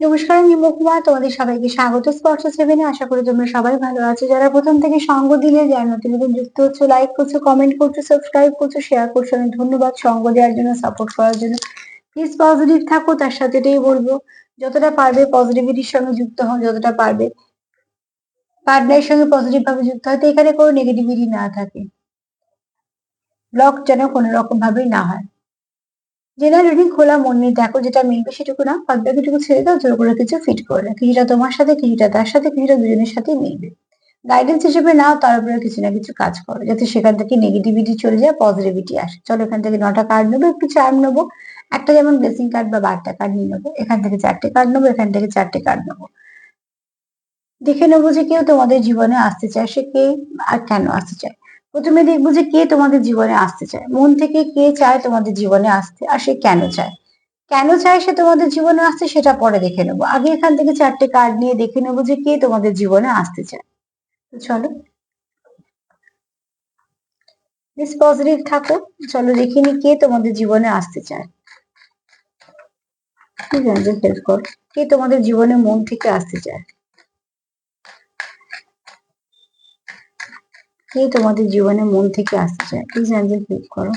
নমস্কার, আমি মহুয়া তোমাদের সবাইকে স্বাগত। স্পর্শ সেভেনে আশা করি তোমরা সবাই ভালো আছো। যারা প্রথম থেকে সঙ্গ দিলে, যারা নতুন নতুন যুক্ত হচ্ছে লাইক করছ কমেন্ট করছ সাবস্ক্রাইব করছ শেয়ার করছ, অনেক ধন্যবাদ সঙ্গ দেওয়ার জন্য সাপোর্ট করার জন্য। প্লিজ পজিটিভ থাকো, তার সাথে এটাই বলব, যতটা পারবে পজিটিভিটির সঙ্গে যুক্ত হও, যতটা পারবে। পার্টনারের সঙ্গে পজিটিভ ভাবে যুক্ত হয়, তো এখানে কোনো নেগেটিভিটি না থাকে। ব্লক যেন কোনো রকম ভাবেই না হয়। জেনারেলি খোলা মন নিয়ে দেখো যেটা মিলবে সেটুকু না বাদ বাকিটুকু ছেড়ে দাও, জোর করে কিছু ফিট করে না কিছুটা তোমার সাথে, কিছুটা তার সাথে, কিছুটা দুজনের সাথেই মিলবে। গাইডেন্স হিসেবে নাও তার উপরে কিছু না কিছু কাজ করো, যাতে সেখান থেকে নেগেটিভিটি চলে যায় পজিটিভিটি আসে। চলো এখান থেকে নটা কার্ড নেব, একটু চার্ম নেব। একটা যেমন ব্লেসিং কার্ড বা বারটা কার্ড নিয়ে নেব, এখান থেকে চারটে কার্ড নেব, এখান থেকে চারটে কার্ড নেব। দেখে নেব যে কেউ তোমাদের জীবনে আসতে চায়, সে কে আর কেন আসতে চায়। প্রথমে দেখব যে কে তোমাদের জীবনে আসতে চায়। মন থেকে কে চায় তোমাদের জীবনে আসতে আর সে কেন চায়? কেন চায় সে তোমাদের জীবনে আসতে সেটা পরে দেখে নেব। আগে এখান থেকে চারটে কার্ড নিয়ে দেখে নেব যে কে তোমাদের জীবনে আসতে চায়। তো চলো। বেশ পজিটিভ থাকো চলো দেখে নি কে তোমাদের জীবনে আসতে চায়। ঠিক আছে হেল্প কর। কে তোমাদের জীবনে মন থেকে আসতে চায়? কে তোমাদের জীবনে মন থেকে আসতে চায় প্লিজ অ্যাঞ্জেল হেল্প করো।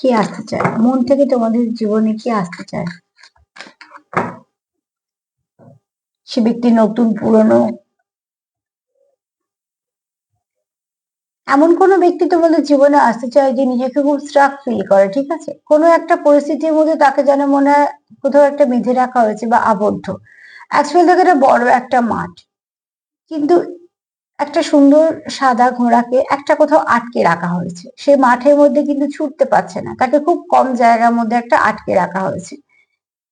কে আসতে চায়? মন থেকে তোমাদের জীবনে কে আসতে চায়? সে ব্যক্তি নতুন, পুরনো। এমন কোনো ব্যক্তি তোমাদের জীবনে আসতে চায় যে নিজেকে খুব স্ট্রাক ফিল করে, ঠিক আছে? কোনো একটা পরিস্থিতির মধ্যে তাকে যেন মনে হয় কোথাও একটা বেঁধে রাখা হয়েছে বা আবদ্ধ। অ্যাকচুয়ালি দেখে এটা বড় একটা মাঠ। কিন্তু একটা সুন্দর সাদা ঘোড়াকে একটা কোথাও আটকে রাখা হয়েছে। সে মাঠের মধ্যে কিন্তু ছুটতে পারছে না। তাকে খুব কম জায়গার মধ্যে একটা আটকে রাখা হয়েছে।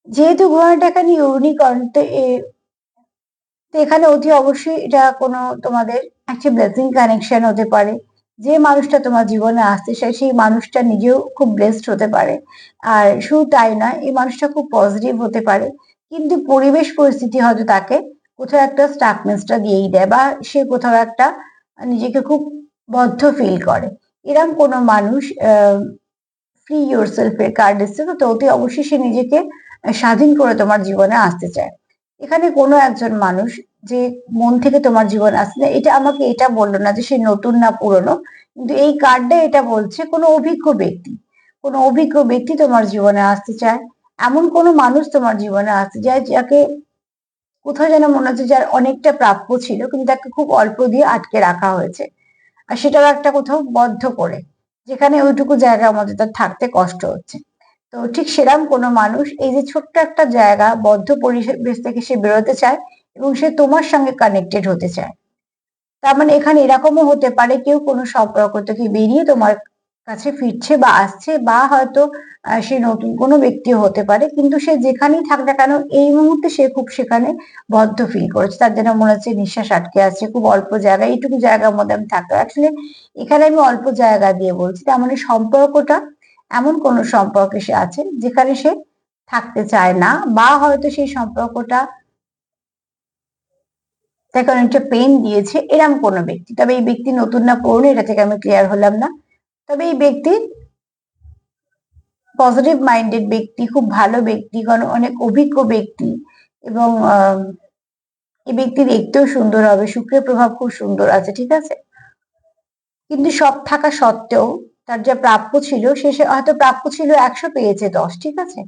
যেহেতু ঘোড়াটা এখানে ইউনিকর্ন তো এখানে অতি অবশ্যই এটা কোনো তোমাদের একটা ব্লেসিং কানেকশন হতে পারে। যে মানুষটা তোমার জীবনে আসতে চায় সেই মানুষটা নিজেও খুব ব্লেসড হতে পারে। আর শুধু তাই নয়, এই মানুষটা খুব পজিটিভ হতে পারে। কিন্তু পরিবেশ পরিস্থিতি হয়তো তাকে কোথাও একটা স্টাকনেসটা দিয়েই দেয় বা সে কোথাও একটা নিজেকে খুব বদ্ধ ফিল করে। এরম কোনো মানুষ ফ্রি ইউর সেলফের কার্ড এসছে তো অতি অবশ্যই সে নিজেকে স্বাধীন করে তোমার জীবনে আসতে চায়। এখানে কোনো একজন মানুষ যে মন থেকে তোমার জীবন আসছে না এটা আমাকে এটা বলল না যে সে নতুন না পুরনো, কিন্তু এই কার্ডটা এটা বলছে কোনো অভিজ্ঞ ব্যক্তি। কোনো অভিজ্ঞ ব্যক্তি তোমার জীবনে আসতে চায়। এমন কোনো মানুষ তোমার জীবনে আসতে চায় যাকে কোথাও যেন মনে হচ্ছে যার অনেকটা প্রাপ্য ছিল, কিন্তু তাকে খুব অল্প দিয়ে আটকে রাখা হয়েছে। আর সেটাও একটা কোথাও বদ্ধ করে, যেখানে ওইটুকু জায়গার মধ্যে তার থাকতে কষ্ট হচ্ছে। তো ঠিক সেরাম কোনো মানুষ এই যে ছোট্ট একটা জায়গা বদ্ধ পরিবেশ থেকে সে বেরোতে চায় এবং সে তোমার সঙ্গে কানেক্টেড হতে চায়। তার মানে এখানে এরকমও হতে পারে, কেউ কোনো সম্পর্ক থেকে বেরিয়ে তোমার কাছে ফিরছে বা আসছে বা হয়তো সে নতুন কোনো ব্যক্তিও হতে পারে, কিন্তু সে যেখানেই থাক না কেন এই মুহূর্তে সে খুব সেখানে বদ্ধ ফিল করেছে। তার জন্য মনে হচ্ছে নিঃশ্বাস আটকে আছে, খুব অল্প জায়গা, এইটুকু জায়গার মধ্যে আমি থাকতে আসলে এখানে আমি অল্প জায়গা দিয়ে বলছি, তার মানে সম্পর্কটা এমন কোন সম্পর্কে সে আছে যেখানে সে থাকতে চায় না বা হয়তো সেই সম্পর্কটা তাকে অনেকটা পেন দিয়েছে এরম কোনো ব্যক্তি। তবে এই ব্যক্তি নতুন না, পুরনো, এটা থেকে আমি ক্লিয়ার হলাম না। তবে এই ব্যক্তি পজিটিভ মাইন্ডেড ব্যক্তি, খুব ভালো ব্যক্তি অনেক অভিজ্ঞ ব্যক্তি এবং এই ব্যক্তি দেখতেও সুন্দর হবে শুক্রের প্রভাব খুব সুন্দর আছে, ঠিক আছে? কিন্তু সব থাকা সত্ত্বেও তার যা প্রাপ্য ছিল, সে হয়তো প্রাপ্য ছিল একশো পেয়েছে দশ, ঠিক আছে?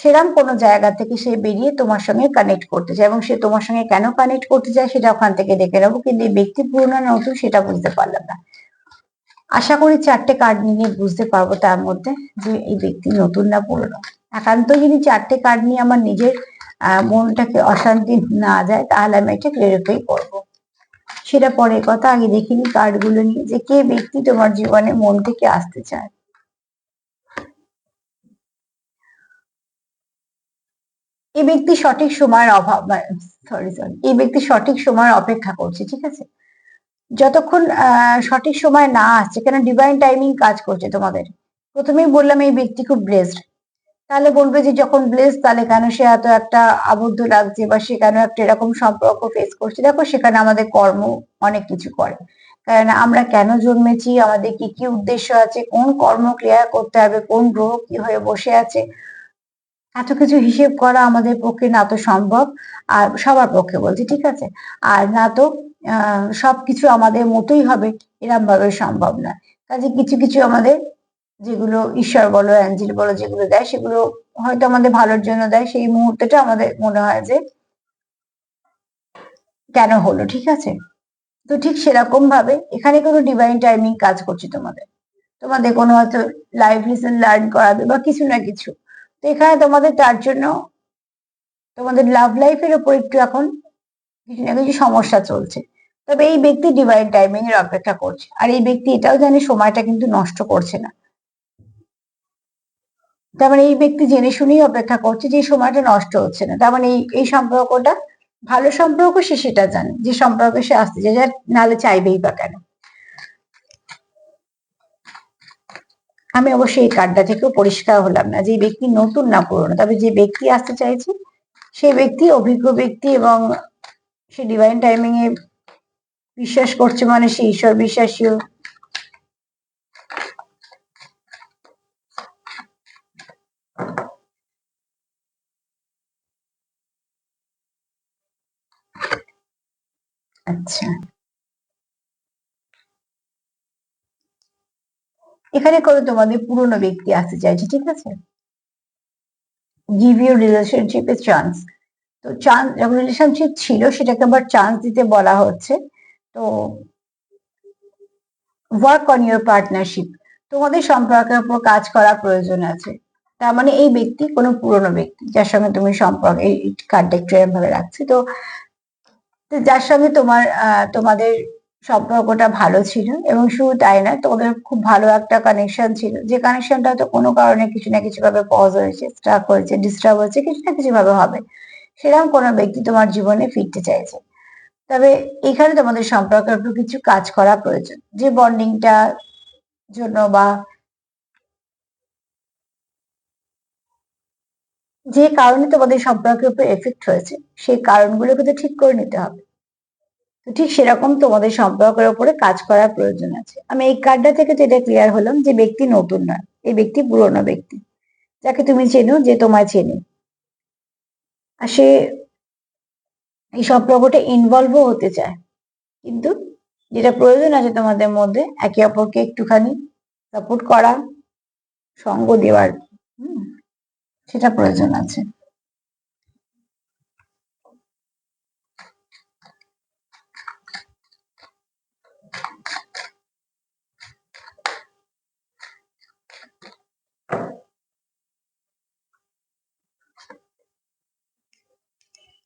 সেরাম কোনো জায়গা থেকে সে বেরিয়ে তোমার সঙ্গে কানেক্ট করতে চায় এবং সে তোমার সঙ্গে কেন কানেক্ট করতে চায় সেটা ওখান থেকে দেখে নেব, কিন্তু এই ব্যক্তি পুরনো নতুন সেটা বুঝতে পারলাম না। আশা করি চারটে কার্ড নিয়ে বুঝতে পারব তার মধ্যে যে এই ব্যক্তি নতুন না পুরনো। একান্ত যদি চারটে কার্ড নিয়ে আমার নিজের মনটাকে অশান্তি না যায়, তাহলে আমি এটা ক্লিয়ারিফাই করব। সেটা পরে কথা, আগে দেখিনি কার্ডগুলো নিয়ে যে কে ব্যক্তি তোমার জীবনে মন থেকে আসতে চায়। এই ব্যক্তি সঠিক সময়ের অভাব সরি সরি এই ব্যক্তি সঠিক সময়ের অপেক্ষা করছে, ঠিক আছে? যতক্ষণ সঠিক সময় না আসছে, কেন ডিভাইন টাইমিং কাজ করছে তোমাদের? প্রথমেই বললাম এই ব্যক্তি খুব ব্লেসড তাহলে বলবে যে যখন ব্লেস তাহলে কেন সে এত একটা আবদ্ধ লাগছে বা সে কেন একটা এরকম সম্পর্ক ফেস করছে? দেখো, সেখানে আমাদের কর্ম অনেক কিছু করে। কারণ আমরা কেন জন্মেছি, আমাদের কি কি উদ্দেশ্য আছে, কোন কর্ম ক্রিয়া করতে হবে, কোন গ্রহ কি হয়ে বসে আছে এত কিছু হিসেব করা আমাদের পক্ষে না তো সম্ভব, আর সবার পক্ষে বলছি, ঠিক আছে? আর না তো সবকিছু আমাদের মতোই হবে এরম ভাবে সম্ভব না কাজে কিছু কিছু আমাদের যেগুলো ঈশ্বর বলো, অ্যাঞ্জেল বলো, যেগুলো দেয়, সেগুলো হয়তো আমাদের ভালোর জন্য দেয়, সেই মুহূর্তটা আমাদের মনে হয় যে কেন হলো, ঠিক আছে? তো ঠিক সেরকম ভাবে এখানে কোনো ডিভাইন টাইমিং কাজ করছে তোমাদের। তোমাদের কোনো হয়তো লাইফ লেসন লার্ন করাবে বা কিছু না কিছু। তো এখানে তোমাদের তার জন্য তোমাদের লাভ লাইফের উপর একটু এখন কিছু না কিছু সমস্যা চলছে। তবে এই ব্যক্তি ডিভাইন টাইমিং এর অপেক্ষা করছে। আর এই ব্যক্তি এটাও জানে সময়টা কিন্তু নষ্ট করছে না। তার মানে এই ব্যক্তি জেনে শুনেই অপেক্ষা করছে যে সময়টা নষ্ট হচ্ছে না। তার মানে এই এই সম্পর্কটা, ভালো সম্পর্ক সে সেটা জানে। যে সম্পর্কে সে আসতে চায় নাহলে চাইবেই বা কেন। আমি অবশ্যই এই কার্ডটা থেকেও পরিষ্কার হলাম না যে ব্যক্তি নতুন না পুরনো। তবে যে ব্যক্তি আসতে চাইছে সেই ব্যক্তি অভিজ্ঞ ব্যক্তি এবং সে ডিভাইন টাইমিং এ বিশ্বাস করছে মানে সে ঈশ্বর বিশ্বাসীও আচ্ছা। এখানে করে তোমাদের পুরনো ব্যক্তি আসতে চাইছে, ঠিক আছে? গিভ ইউ রিলেশনশিপ চান্স তো চান্স যখন রিলেশনশিপ ছিল, সেটাকে আবার চান্স দিতে বলা হচ্ছে। তো ওয়ার্ক অন ইউর পার্টনারশিপ তোমাদের সম্পর্কের উপর কাজ করা প্রয়োজন আছে। তার মানে এই ব্যক্তি কোনো পুরনো ব্যক্তি, যার সঙ্গে তুমি সম্পর্ক, এই কার্ডটা একটু ভাবে রাখছি। তো যার সঙ্গে তোমার তোমাদের সম্পর্কটা ভালো ছিল এবং শুধু তাই না তোমাদের খুব ভালো একটা কানেকশন ছিল। যে কানেকশনটা তো কোনো কারণে কিছু না কিছু ভাবে পজ হয়েছে স্ট্রাক হয়েছে ডিস্টার্ব হয়েছে, কিছু না কিছু ভাবে হবে। সেরকম কোনো ব্যক্তি তোমার জীবনে ফিরতে চাইছে। তবে এখানে তোমাদের সম্পর্কের উপর কিছু কাজ করা প্রয়োজন। যে বন্ডিংটা জন্য বা যে কারণে তোমাদের সম্পর্কের উপর এফেক্ট হয়েছে, সেই কারণগুলোকে তো ঠিক করে নিতে হবে। তো ঠিক সেরকম তোমাদের সম্পর্কের ওপরে কাজ করার প্রয়োজন আছে। আমি এই কার্ডটা থেকে তো এটা ক্লিয়ার হলাম যে ব্যক্তি নতুন নয়, এই ব্যক্তি পুরনো ব্যক্তি, যাকে তুমি চেনো যে তোমায় চেনে। আর সে এই সম্পর্কটা ইনভলভও হতে চায়, কিন্তু যেটা প্রয়োজন আছে তোমাদের মধ্যে, একে অপরকে একটুখানি সাপোর্ট করা, সঙ্গ দেওয়ার সেটা প্রয়োজন আছে।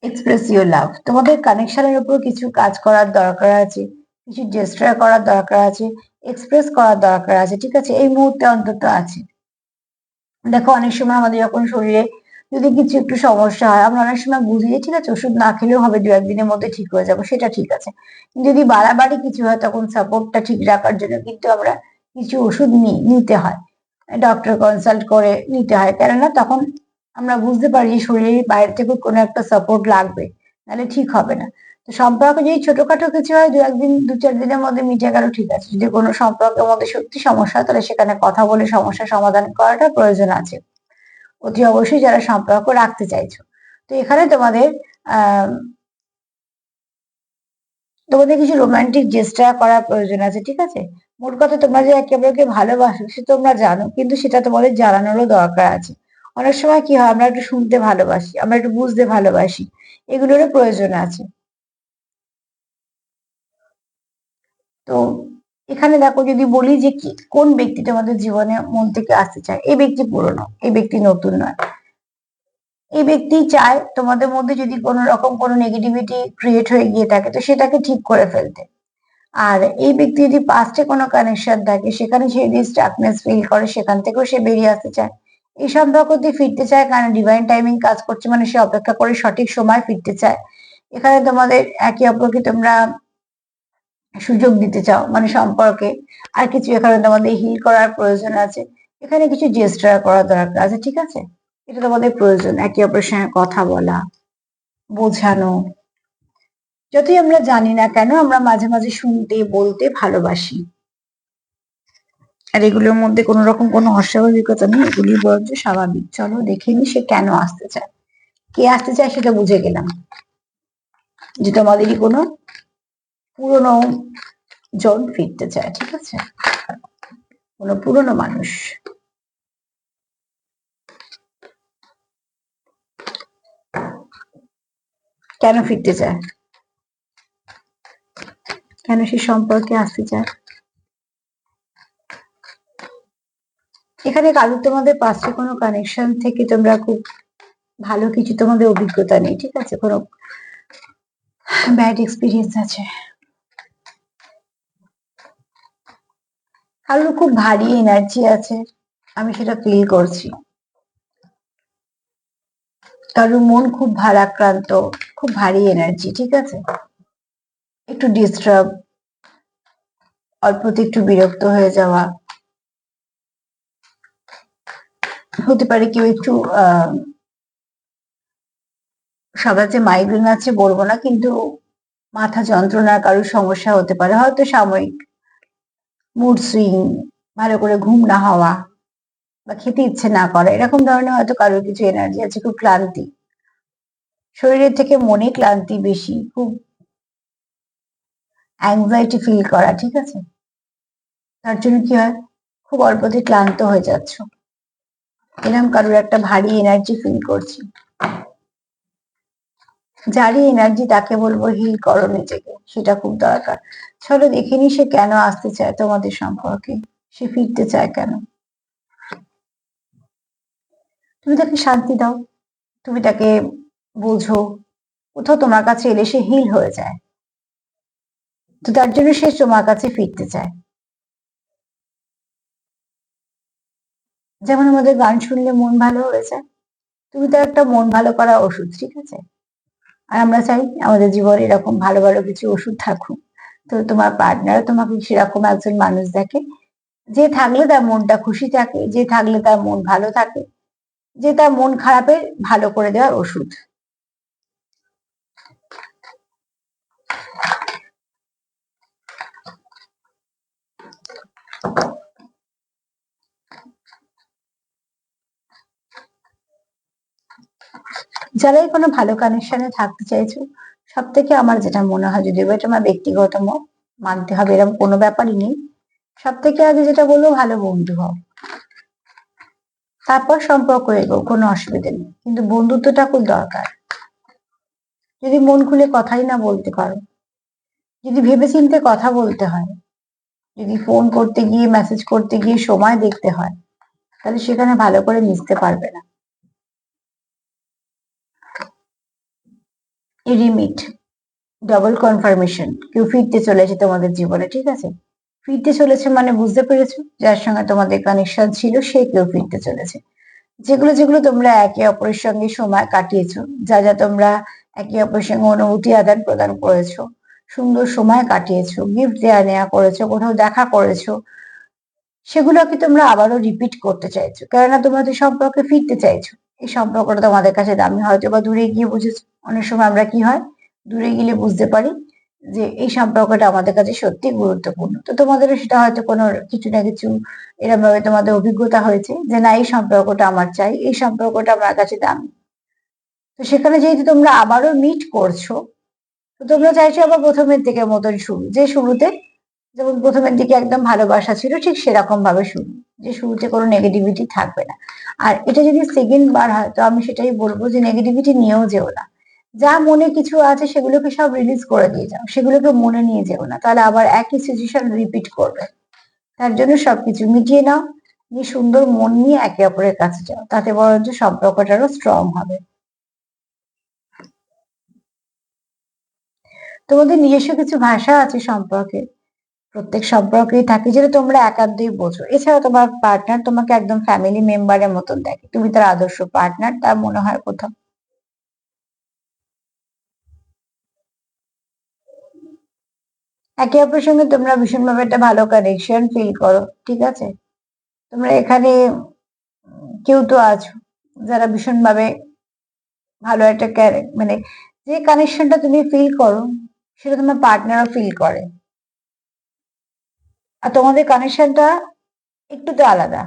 এক্সপ্রেস ইউর লাভ তোমাদের কানেকশনের উপর কিছু কাজ করার দরকার আছে, কিছু জেস্টার করার দরকার আছে এক্সপ্রেস করার দরকার আছে, ঠিক আছে? এই মুহূর্তে অন্তত আছে। দেখো, অনেক সময় আমাদের যখন শরীরে যদি কিছু একটু সমস্যা হয়, আমরা অনেক সময় বুঝি যে, ঠিক আছে, ওষুধ না খেলেও হবে দু একদিনের মধ্যে ঠিক হয়ে যাব, সেটা ঠিক আছে। যদি বাড়াবাড়ি কিছু হয়, তখন সাপোর্টটা ঠিক রাখার জন্য কিন্তু আমরা কিছু ওষুধ নিই নিতে হয়। ডক্টর কনসাল্ট করে নিতে হয়। কেননা তখন আমরা বুঝতে পারি যে শরীরের বাইরে থেকে কোনো একটা সাপোর্ট লাগবে, নাহলে ঠিক হবে না। তো সম্পর্ক যদি ছোটখাটো কিছু হয়, দু একদিন, দু চার দিনের মধ্যে মিটে গেল, ঠিক আছে। যদি কোনো সম্পর্কের মধ্যে সত্যি সমস্যা তাহলে সেখানে কথা বলে সমস্যা সমাধান করাটা প্রয়োজন আছে। অতি অবশ্যই যারা সম্পর্ক রাখতে চাইছো। তো এখানে তোমাদের, আহ, তোমাদের কিছু রোমান্টিক জেস্টার করার প্রয়োজন আছে, ঠিক আছে? মোট কথা তোমরা যে একে অপরকে ভালোবাসো, সে তোমরা জানো, কিন্তু সেটা তোমাদের জানানোরও দরকার আছে। অনেক সময় কি হয়, আমরা একটু শুনতে ভালোবাসি, আমরা একটু বুঝতে ভালোবাসি, এগুলোরও প্রয়োজন আছে। তো এখানে দেখো যদি বলি যে কি, কোন ব্যক্তিটা আমাদের জীবনে মন থেকে আসতে চায়? এই ব্যক্তি পুরনো, এই ব্যক্তি নতুন নয়। এই ব্যক্তি চায় তোমাদের মধ্যে যদি কোনো রকম কোনো নেগেটিভিটি ক্রিয়েট হয়ে গিয়ে থাকে, তো সেটাকে ঠিক করে ফেলতে। আর এই ব্যক্তি যদি পাস্টে কোনো কানেকশন থাকে, সেখানে সে যদি স্টাকনেস ফিল করে, সেখান থেকেও সে বেরিয়ে আসতে চায়। এই সম্পর্ক দিয়ে ফিরতে চায়, কারণ ডিভাইন টাইমিং কাজ করছে মানে সে অপেক্ষা করে সঠিক সময় ফিরতে চায়। এখানে তোমাদের একে অপরকে তোমরা সুযোগ দিতে চাও মানে সম্পর্কে। আর কিছু এখানে তোমাদের হিল করার প্রয়োজন আছে। এখানে কিছু জেস্টার করার দরকার আছে, ঠিক আছে? এটা তোমাদের প্রয়োজন, একে অপরের সঙ্গে কথা বলা, বোঝানো। যতই আমরা জানি না কেন, আমরা মাঝে মাঝে শুনতে, বলতে ভালোবাসি। আর এগুলোর মধ্যে কোনো রকম কোনো অস্বাভাবিকতা নেই এগুলি বরঞ্চ স্বাভাবিক। চলো দেখে নি সে কেন আসতে চায়। কে আসতে চায় সেটা বুঝে গেলাম। যে তোমাদেরই কোনো পুরনো জন ফিরতে চায়, ঠিক আছে? কোনো পুরনো মানুষ। কেন ফিরতে চায়? কেন সে সম্পর্কে আসতে চায়? এখানে কালুর তোমাদের পাশে কোনো কানেকশন থেকে তোমরা খুব ভালো কিছু তোমাদের অভিজ্ঞতা নেই, ঠিক আছে? কোনো ব্যাড এক্সপিরিয়েন্স আছে। কালুর খুব ভারী এনার্জি আছে, আমি সেটা ফিল করছি। কারোর মন খুব ভারাক্রান্ত, খুব ভারী এনার্জি ঠিক আছে? একটু ডিস্টার্ব অল্পতে একটু বিরক্ত হয়ে যাওয়া। হতে পারে কেউ একটু সবার যে মাইগ্রেন আছে বলব না, কিন্তু মাথা যন্ত্রণার কারোর সমস্যা হতে পারে। হয়তো সাময়িক মুড সুইং ভালো করে ঘুম না হওয়া বা খেতে ইচ্ছে না করা, এরকম ধরনের হয়তো কারোর কিছু এনার্জি আছে, খুব ক্লান্তি। শরীরের থেকে মনে ক্লান্তি বেশি, খুব অ্যাংজাইটি ফিল করা, ঠিক আছে? তার জন্য কি হয়? খুব অল্পতে ক্লান্ত হয়ে যাচ্ছ। এরকম কারোর একটা ভারী এনার্জি ফিল করছি। যারই এনার্জি তাকে বলব হিল করো নিজেকে, সেটা খুব দরকার। চলো দেখিনি সে কেন আসতে চায় তোমাদের সম্পর্কে, সে ফিরতে চায় কেন? তুমি তাকে শান্তি দাও, তুমি তাকে বোঝো, কোথাও তোমার কাছে এলে সে হিল হয়ে যায়। তো তার জন্য সে তোমার কাছে ফিরতে চায়। যেমন আমাদের গান শুনলে মন ভালো হয়ে যায়, তুমি তো একটা মন ভালো করা ওষুধ, ঠিক আছে? আর আমরা চাই আমাদের জীবনে এরকম ভালো ভালো কিছু ওষুধ থাকুক। তো তোমার পার্টনার তোমাকে সেরকম একজন মানুষ দেখে, যে থাকলে তার মনটা খুশি থাকে, যে থাকলে তার মন ভালো থাকে, যে তার মন খারাপের ভালো করে দেওয়ার ওষুধ। যারাই কোনো ভালো কানেকশনে থাকতে চাইছো সব থেকে আমার যেটা মনে হয় যদি এটা আমার ব্যক্তিগত মত মানতে হবে, এরকম কোনো ব্যাপারই নেই। সব থেকে আগে যেটা বলব, ভালো বন্ধু হও। তারপর সম্পর্ক এগো কোনো অসুবিধা নেই। কিন্তু বন্ধুত্বটা খুব দরকার। যদি মন খুলে কথাই না বলতে পারো, যদি ভেবে চিনতে কথা বলতে হয়, যদি ফোন করতে গিয়ে মেসেজ করতে গিয়ে সময় দেখতে হয়, তাহলে সেখানে ভালো করে মিশতে পারবে না। রিমিট ডবল কনফার্মেশন কেউ ফিরতে চলেছে তোমাদের জীবনে, ঠিক আছে? ফিরতে চলেছে মানে বুঝতে পেরেছ? যার সঙ্গে তোমাদের কানেকশন ছিল, সে কেউ ফিরতে চলেছে। যেগুলো যেগুলো তোমরা একে অপরের সঙ্গে সময় কাটিয়েছো, যা যা তোমরা একে অপরের সঙ্গে অনুভূতি আদান প্রদান করেছ, সুন্দর সময় কাটিয়েছো গিফট দেওয়া নেওয়া করেছ, কোথাও দেখা করেছ, সেগুলোকে তোমরা আবারও রিপিট করতে চাইছো। কেননা তোমাদের সম্পর্কে ফিরতে চাইছো। এই সম্পর্কটা তোমাদের কাছে দামি হয়তো বা দূরে গিয়ে বুঝেছ। অনেক সময় আমরা কি হয়, দূরে গেলে বুঝতে পারি যে এই সম্পর্কটা আমাদের কাছে সত্যি গুরুত্বপূর্ণ। তো তোমাদের সেটা হয়তো কোনো কিছু না কিছু এরকম ভাবে তোমাদের অভিজ্ঞতা হয়েছে যে না, এই সম্পর্কটা আমার চাই, এই সম্পর্কটা আমার কাছে দামি। তো সেখানে যেহেতু তোমরা আবারও মিট করছ, তো তোমরা চাইছো আবার প্রথমের দিকে মতন শুরু। যে শুরুতে যেমন প্রথমের দিকে একদম ভালোবাসা ছিল, ঠিক সেরকম ভাবে শুরু। যে শুরুতে কোনো নেগেটিভিটি থাকবে না। আর এটা যদি সেকেন্ড বার হয়, তো আমি সেটাই বলব যে নেগেটিভিটি নিয়েও যেও না। যা মনে কিছু আছে সেগুলোকে সব রিলিজ করে দিয়ে যাও। সেগুলোকে মনে নিয়ে যেও না। তাহলে আবার একই সিচুয়েশন রিপিট করবে। তার জন্য সবকিছু মিটিয়ে নাও। নিয়ে সুন্দর মন নিয়ে একে অপরের কাছে যাও। তাতে বরঞ্চ সম্পর্কটারও স্ট্রং হবে। তোমাদের নিজস্ব কিছু ভাষা আছে সম্পর্কে? প্রত্যেক সম্পর্কেই থাকে, যেটা তোমরা একান্তই বোঝো। এছাড়া তোমার পার্টনার তোমাকে একদম ফ্যামিলি মেম্বারের মতন দেখে। তুমি তার আদর্শ পার্টনার তার মনে হয় কোথাও। একে অপরের সঙ্গে তোমরা ভীষণভাবে একটা ভালো কানেকশন ফিল করো, ঠিক আছে? তোমরা এখানে কেউ তো আছো, যারা ভীষণভাবে ভালো একটা মানে যে কানেকশনটা তুমি ফিল করো, সেটা তোমার পার্টনারও ফিল করে। আর তোমাদের কানেকশনটা একটু তো আলাদা।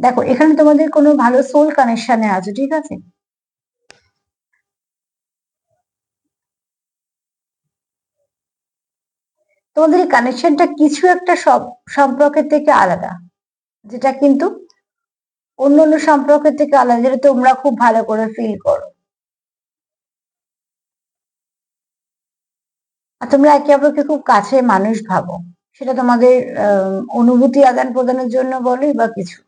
দেখো, এখানে তোমাদের কোনো ভালো সোল কানেকশনে আছে, ঠিক আছে? তোমাদের এই কানেকশনটা কিছু একটা সব, সম্পর্কের থেকে আলাদা। যেটা কিন্তু অন্য অন্য সম্পর্কের থেকে আলাদা, যেটা তোমরা খুব ভালো করে ফিল করো। আর তোমরা একে অপরকে খুব কাছে মানুষ ভাবো। সেটা তোমাদের অনুভূতি আদান প্রদানের জন্য বলোই বা কিছু।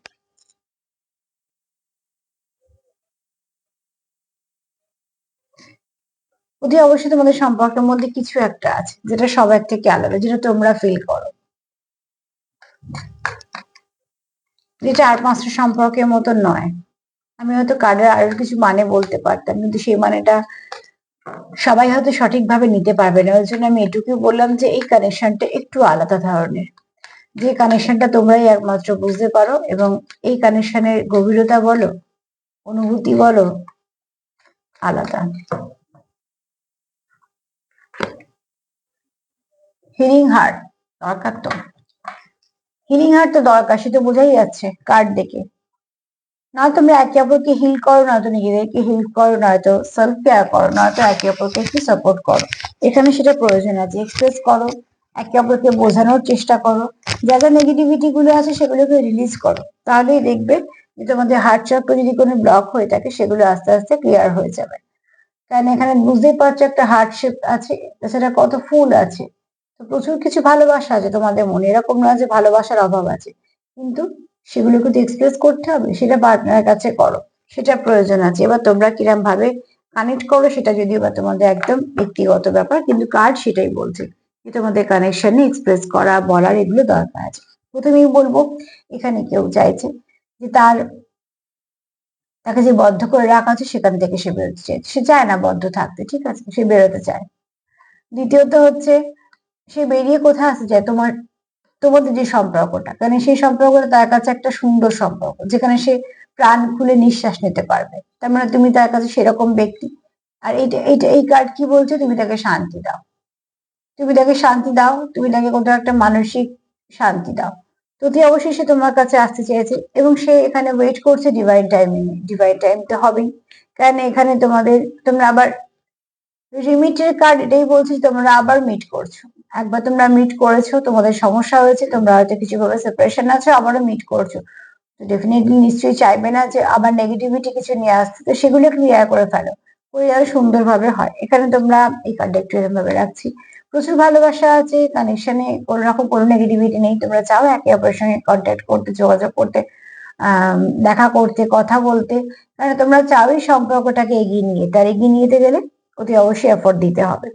অতি অবশ্যই তোমাদের সম্পর্কের মধ্যে কিছু একটা আছে, যেটা সবার থেকে আলাদা, যেটা তোমরা ফিল করো। যেটা আর পাঁচটা সম্পর্কের মতো নয়। আমি হয়তো কার্ডের আরও কিছু মানে বলতে পারতাম, কিন্তু সেই মানেটা সবাই হয়তো সঠিকভাবে নিতে পারবে না। ওই জন্য আমি এটুকু বললাম যে, এই কানেকশনটা একটু আলাদা ধরনের। যে কানেকশনটা তোমরাই একমাত্র বুঝতে পারো এবং এই কানেকশনের গভীরতা বলো, অনুভূতি বলো, আলাদা। হিলিং হার্ট দরকার তো। হিলিং হার্ট তো দরকার সেটা বোঝাই যাচ্ছে কার্ড দেখে। না তুমি একে অপরকে হিল করো না তো নিজেদেরকে হিল করো নয়তো সেলফ কেয়ার করো নয়তো একে অপরকে একটু সাপোর্ট করো। এখানে সেটা প্রয়োজন আছে এক্সপ্রেস করো, একে অপরকে বোঝানোর চেষ্টা করো। যা যা নেগেটিভিটি গুলো আছে সেগুলোকে রিলিজ করো। তাহলেই দেখবে যে তোমাদের হার্ট চক্র যদি কোনো ব্লক হয়ে থাকে, সেগুলো আস্তে আস্তে ক্লিয়ার হয়ে যাবে। কারণ এখানে বুঝতেই পারছ একটা হার্ট শেপ আছে, তাছাড়া কত ফুল আছে। তো প্রচুর কিছু ভালোবাসা আছে। তোমাদের মনে এরকম নয় যে ভালোবাসার অভাব আছে। কিন্তু সেগুলোকে তো এক্সপ্রেস করতে হবে, সেটা পার্টনারের কাছে করো। সেটা প্রয়োজন আছে। এবার তোমরা কিরম ভাবে কানেক্ট করো, সেটা যদিও বা তোমাদের একদম ব্যক্তিগত ব্যাপার, কিন্তু কার্ড সেটাই বলছে যে তোমাদের কানেকশনে এক্সপ্রেস করা, বলার এগুলো দরকার আছে। প্রথমেই বলব, এখানে কেউ চাইছে যে তার, তাকে যে বদ্ধ করে রাখা আছে, সেখান থেকে সে বেরোতে চায় সে চায় না বদ্ধ থাকতে, ঠিক আছে? সে বেরোতে চায়। দ্বিতীয়ত হচ্ছে সে বেরিয়ে কোথায় আসতে চায় তোমার, তোমাদের যে সম্পর্কটা? কারণ সেই সম্পর্কটা তার কাছে একটা সুন্দর সম্পর্ক, যেখানে সে প্রাণ খুলে নিঃশ্বাস নিতে পারবে। তার মানে তুমি তার কাছে সেরকম ব্যক্তি। আর এইটা এইটা, এই কার্ড কি বলছে? তুমি তাকে শান্তি দাও। তুমি তাকে শান্তি দাও, তুমি তাকে কোথাও একটা মানসিক শান্তি দাও। তো অবশ্যই সে তোমার কাছে আসতে চেয়েছে এবং সে এখানে ওয়েট করছে ডিভাইন টাইমিং ডিভাইন টাইম তো হবেই। কারণ এখানে তোমাদের, তোমরা আবার রিমিটের কার্ড এটাই বলছি তোমরা আবার মিট করছ। একবার তোমরা মিট করেছ, তোমাদের সমস্যা হয়েছে, তোমরা হয়তো কিছু ভাবে সেপারেশন আছে, আবারও মিট করছ। তো ডেফিনেটলি নিশ্চয়ই চাইবে না যে আবার নেগেটিভিটি কিছু নিয়ে আসতে, তো সেগুলো ক্লিয়ার করে ফেলো। করে যাতে সুন্দরভাবে হয়। এখানে তোমরা এই কার্ডটা একটু এরকম ভাবে রাখছি। প্রচুর ভালোবাসা আছে কানেকশনে কোনো রকম কোনো নেগেটিভিটি নেই। তোমরা চাও একে অপরের সঙ্গে কন্ট্যাক্ট করতে, যোগাযোগ করতে দেখা করতে, কথা বলতে। কারণ তোমরা চাও এই সম্পর্কটাকে এগিয়ে নিয়ে, তার এগিয়ে নিয়ে গেলে অতি অবশ্যই এফোর্ট দিতে হবে।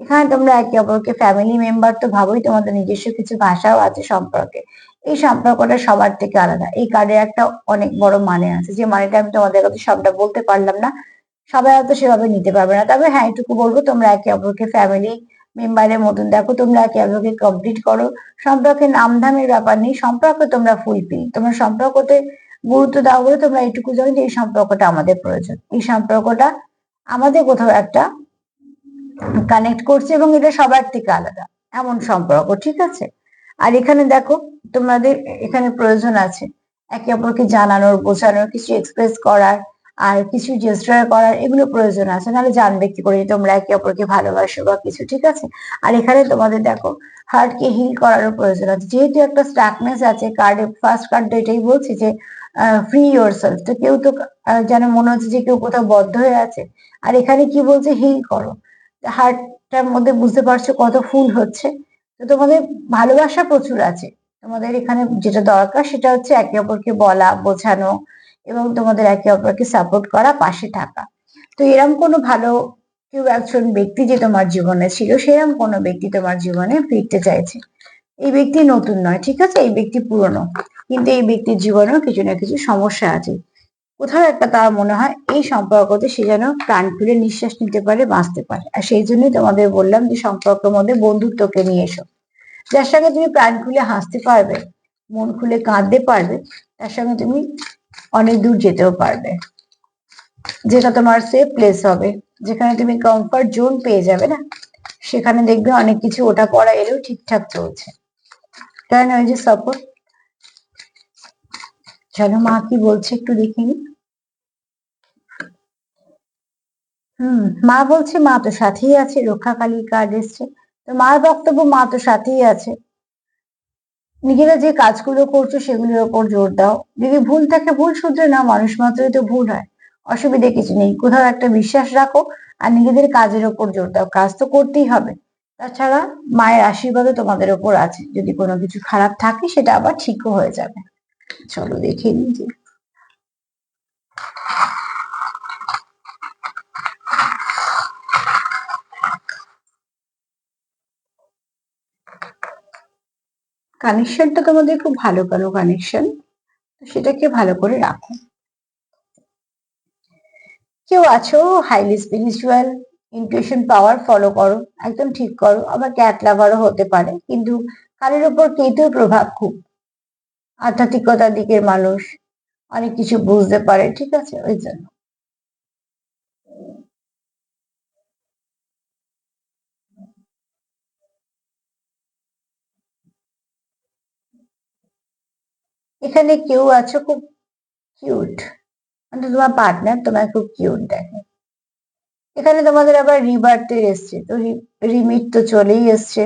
এখানে তোমরা একে অপরকে ফ্যামিলি মেম্বার তো ভাবোই তোমাদের নিজস্ব কিছু ভাষাও আছে সম্পর্কে। এই সম্পর্কটা সবার থেকে আলাদা। এই কার্ডের একটা অনেক বড় মানে আছে। যে মানেটা আমি তোমাদের কাছে সবটা বলতে পারলাম না। সবাই হয়তো সেভাবে নিতে পারবে না। তবে হ্যাঁ এটুকু বলব, তোমরা একে অপরকে ফ্যামিলি মেম্বারের মতন দেখো। তোমরা একে অপরকে কমপ্লিট করো। সম্পর্কে নামধামের ব্যাপার নেই। সম্পর্ক তোমরা ফুলফিল তোমরা সম্পর্কতে গুরুত্ব দাও বলে তোমরা এটুকু জানো যে এই সম্পর্কটা আমাদের প্রয়োজন। এই সম্পর্কটা আমাদের কোথাও একটা কানেক্ট করছে এবং এটা সবার থেকে আলাদা। এমন সম্পর্ক, ঠিক আছে? আর এখানে দেখো, তোমাদের এখানে প্রয়োজন আছে একে অপরকে জানানোর, বোঝানোর, কিছু এক্সপ্রেস করার, আর কিছু জেস্টার করার, এগুলো প্রয়োজন আছে। নাহলে জানবে কি করে তোমরা একে অপরকে ভালোবাসো বা কিছু, ঠিক আছে? আর এখানে তোমাদের দেখো হার্টকে হিল করারও প্রয়োজন আছে। যেহেতু একটা স্ট্রাকনেস আছে কার্ডে ফার্স্ট কার্ডটা এটাই বলছি যে ফ্রি ইয়োর সেলফ তো কেউ তো যেন মনে হচ্ছে যে কেউ কোথাও বদ্ধ হয়ে আছে। আর এখানে কি বলছে? হিল করো। হার্টটার মধ্যে বুঝতে পারছ কত ফুল হচ্ছে। তো তোমাদের ভালোবাসা প্রচুর আছে। তোমাদের এখানে যেটা দরকার সেটা হচ্ছে একে অপরকে বলা, বোঝানো এবং তোমাদের একে অপরকে সাপোর্ট করা, পাশে থাকা। তো এরম কোনো ভালো কেউ একজন ব্যক্তি যে তোমার জীবনে ছিল সেরকম কোনো ব্যক্তি তোমার জীবনে ফিরতে চাইছে। এই ব্যক্তি নতুন নয়, ঠিক আছে? এই ব্যক্তি পুরনো। কিন্তু এই ব্যক্তির জীবনেও কিছু না কিছু সমস্যা আছে। কোথাও একটা তার মনে হয় এই সম্পর্কতে সে যেন প্রাণ খুলে নিঃশ্বাস নিতে পারে, বাঁচতে পারে। আর সেই জন্যই তোমাদের বললাম যে সম্পর্কের মধ্যে বন্ধুত্বকে নিয়ে এসো। যার সঙ্গে তুমি প্রাণ খুলে হাসতে পারবে, মন খুলে কাঁদতে পারবে, তার সঙ্গে তুমি অনেক দূর যেতেও পারবে। যেটা তোমার সেফ প্লেস হবে। যেখানে তুমি কমফর্ট জোন পেয়ে যাবে না, সেখানে দেখবে অনেক কিছু ওটা পড়া এলেও ঠিকঠাক চলছে। কারণ ওই যে সাপোর্ট চলো মা, কি বলছে একটু দেখিনি হুম, মা বলছে মা তো সাথেই আছে রক্ষাকালী কার্ড এসছে। তো মার বক্তব্য মা তো সাথেই আছে। নিজেরা যে কাজগুলো করছ সেগুলোর ওপর জোর দাও। যদি ভুল থাকে ভুল শুধরে নাও, মানুষ মাত্রই তো ভুল হয়। অসুবিধে কিছু নেই, কোথাও একটা বিশ্বাস রাখো আর নিজেদের কাজের ওপর জোর দাও। কাজ তো করতেই হবে। তাছাড়া মায়ের আশীর্বাদও তোমাদের ওপর আছে। যদি কোনো কিছু খারাপ থাকে, সেটা আবার ঠিকও হয়ে যাবে। চলো দেখে নিই কানেকশনটা তোমাদের খুব ভালো ভালো কানেকশন সেটাকে ভালো করে রাখো। কেউ আছো? Highly spiritual intuition power follow করো। একদম ঠিক করো। আবার ক্যাট লাভারও হতে পারে। কিন্তু কারের উপর কেতুর প্রভাব খুব। আধ্যাত্মিকতার দিকের মানুষ অনেক কিছু বুঝতে পারে, ঠিক আছে? ওই জন্য। এখানে কেউ আছো? খুব কিউট মানে তোমার পার্টনার তোমার খুব কিউট দেখে। এখানে তোমাদের আবার রিবার্থের এসছে, তো রিমিট তো চলেই এসছে।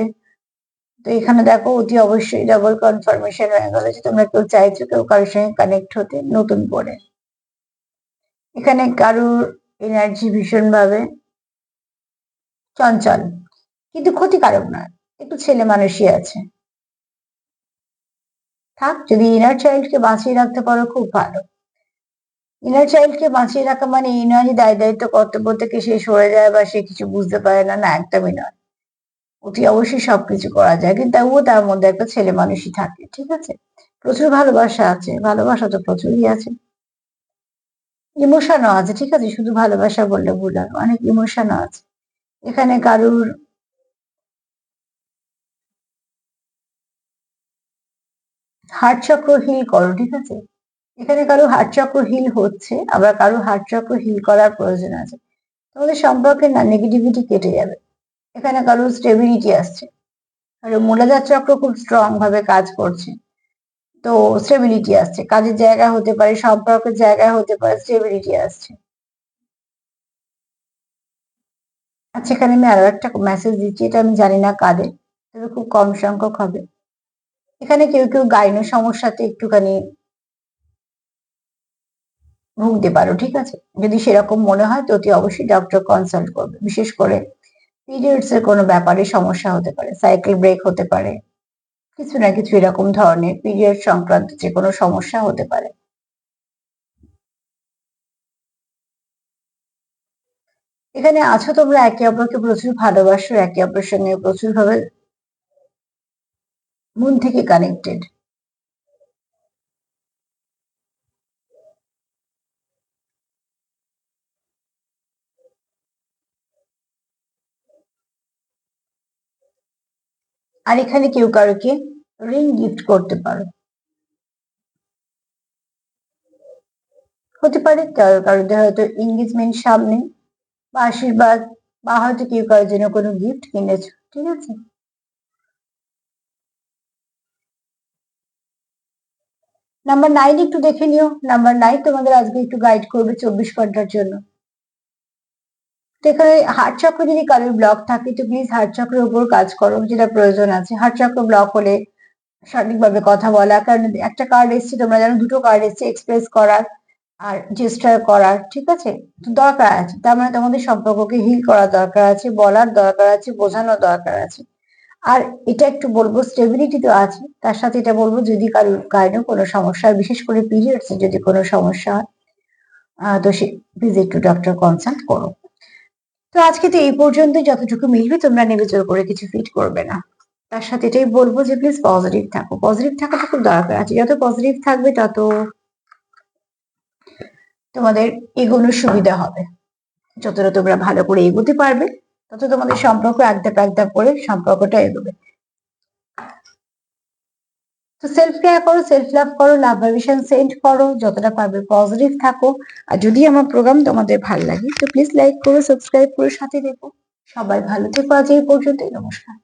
তো এখানে দেখো অতি অবশ্যই ডাবল কনফার্মেশন হয়ে গেল যে তোমরা কেউ চাইছো কেউ কারোর সঙ্গে কানেক্ট হতে নতুন করে। এখানে কারুর এনার্জি ভীষণ ভাবে চঞ্চল, কিন্তু ক্ষতিকারক নয় একটু ছেলে মানুষই আছে। থাক, যদি ইনার চাইল্ডকে বাঁচিয়ে রাখতে পারো খুব ভালো। ইনার চাইল্ডকে বাঁচিয়ে রাখা মানে যে দায় দায়িত্ব, কর্তব্য থেকে সে সরে যায় বা সে কিছু বুঝতে পারে না না, একদমই নয়। অতি অবশ্যই সবকিছু করা যায়। কিন্তু তবুও তার মধ্যে একটা ছেলে মানুষই থাকে, ঠিক আছে? প্রচুর ভালোবাসা আছে, ভালোবাসা তো প্রচুরই আছে। ইমোশনও আছে, ঠিক আছে? শুধু ভালোবাসা বললে ভুল হয়, অনেক ইমোশনও আছে। এখানে কারুর হার্ট চক্র হিল করো, ঠিক আছে? এখানে কারও হার্ট চক্র হিল হচ্ছে, আবার কারও হার্ট চক্র হিল করার প্রয়োজন আছে। তোমাদের সম্পর্কে না নেগেটিভিটি কেটে যাবে। এখানে কারও স্টেবিলিটি আসছে। আর মূলাধার চক্র খুব স্ট্রং ভাবে কাজ করছে। তো স্টেবিলিটি আসছে। কাজের জায়গায় হতে পারে, সম্পর্কের জায়গায় হতে পারে স্টেবিলিটি আসছে। আচ্ছা এখানে আমি আরও একটা মেসেজ দিচ্ছি, এটা আমি জানি না কাদের, তবে খুব কম সংখ্যক হবে। এখানে কেউ কেউ গাইনো সমস্যাতে একটুখানি ভুগতে পারো, ঠিক আছে? যদি সেরকম মনে হয়, তো অতি অবশ্যই ডক্টর কনসাল্ট করবে। বিশেষ করে পিরিয়ডস এর কোনো ব্যাপারে সমস্যা হতে পারে সাইকেল ব্রেক হতে পারে, কিছু না কিছু এরকম ধরনের পিরিয়ড সংক্রান্ত যে কোনো সমস্যা হতে পারে। এখানে আছো তোমরা, একে অপরকে প্রচুর ভালোবাসো, একে অপরের সঙ্গে প্রচুর ভাবে মন থেকে কানেক্টেড আর এখানে কেউ কারোকে রিং গিফট করতে পারো। হতে পারে কারও, কারোদের হয়তো এঙ্গেজমেন্ট সামনে বা আশীর্বাদ বা হয়তো কেউ কারোর জন্য কোনো গিফট কিনেছো, ঠিক আছে? নাম্বার নাইন একটু দেখে নিও। নাম্বার নাইন তোমাদের আজকে একটু গাইড করবে চব্বিশ ঘণ্টার জন্য। তো এখানে হার্ট চক্র যদি কারোর ব্লক থাকে, তো প্লিজ হার্ট চক্রের উপর কাজ করো, যেটা প্রয়োজন আছে। হার্ট চক্র ব্লক হলে সঠিকভাবে কথা বলা, কারণ একটা কার্ড এসছে, তোমরা জানো দুটো কার্ড এসছে এক্সপ্রেস করার আর জেস্টার করার, ঠিক আছে? তো দরকার আছে, তার মানে তোমাদের সম্পর্ককে হিল করার দরকার আছে, বলার দরকার আছে, বোঝানোর দরকার আছে। আর এটা একটু বলব স্টেবিলিটি তো আছে, তার সাথে এটা বলব, যদি কারোর গাইনো কোনো সমস্যা বিশেষ করে পিরিয়ডস যদি কোনো সমস্যা হয় তো সে ভিজিট টু ডক্টর কনসাল্ট করো। তো আজকে তো এই পর্যন্ত যতটুকু মিলবে তোমরা নেবে, জোর করে কিছু ফিট করবে না। তার সাথে এটাই বলব যে প্লিজ পজিটিভ থাকো। পজিটিভ থাকাটা খুব দরকার আছে। যত পজিটিভ থাকবে, তত তোমাদের এগোনোর সুবিধা হবে। যতটা তোমরা ভালো করে এগোতে পারবে, তত তোমাদের সম্পর্ক একধাপ একধাপ করে সম্পর্কটা এগোবে। তো সেলফ কেয়ার করো সেলফ লাভ করো লাভ ভাইব্রেশন সেন্ড করো, যতটা পারবে পজিটিভ থাকো। আর যদি আমার প্রোগ্রাম তোমাদের ভালো লাগে, তো প্লিজ লাইক করো সাবস্ক্রাইব করো, সাথে দেখো সবাই ভালো থেকো আজ এই পর্যন্তই, নমস্কার।